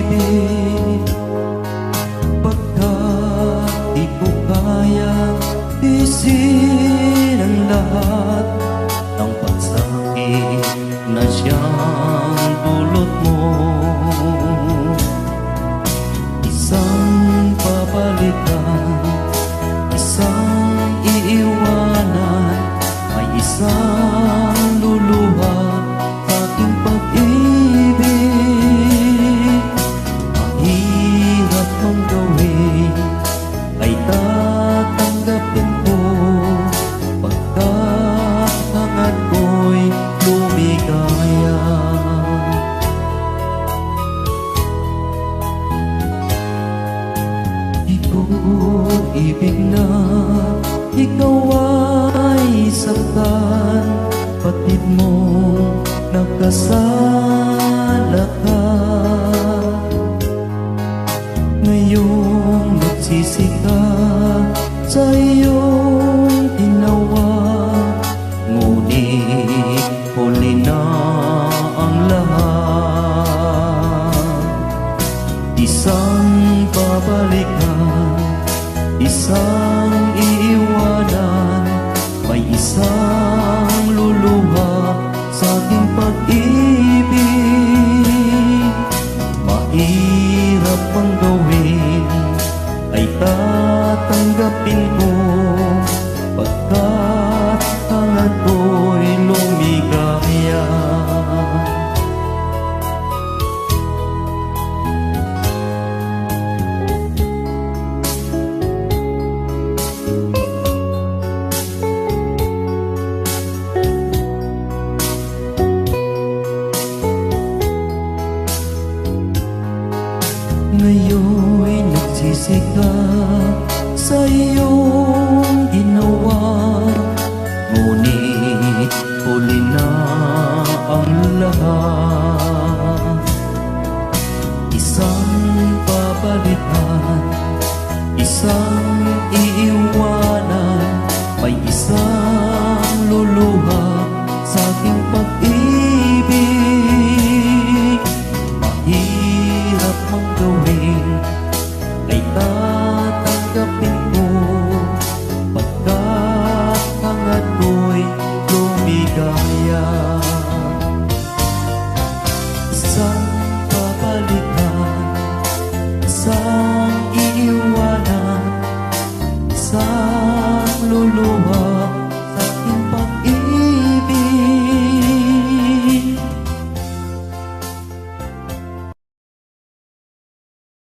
pag-ibig. Ang lahat Ng pagsakit na siyang Di ko ibig na ikaw ay saktan Patid mo nagkasala ka Ngayong nagsisi ka isang iiwanan May isang luluha sa aking pag-ibig. Mahirap ang gawin ay tatanggapin ko sila sa iyong ginawa. Ngunit huli na ang lahat. Isang pabalikan, isang iiwanan May isang luluha sa aking pag-ibig.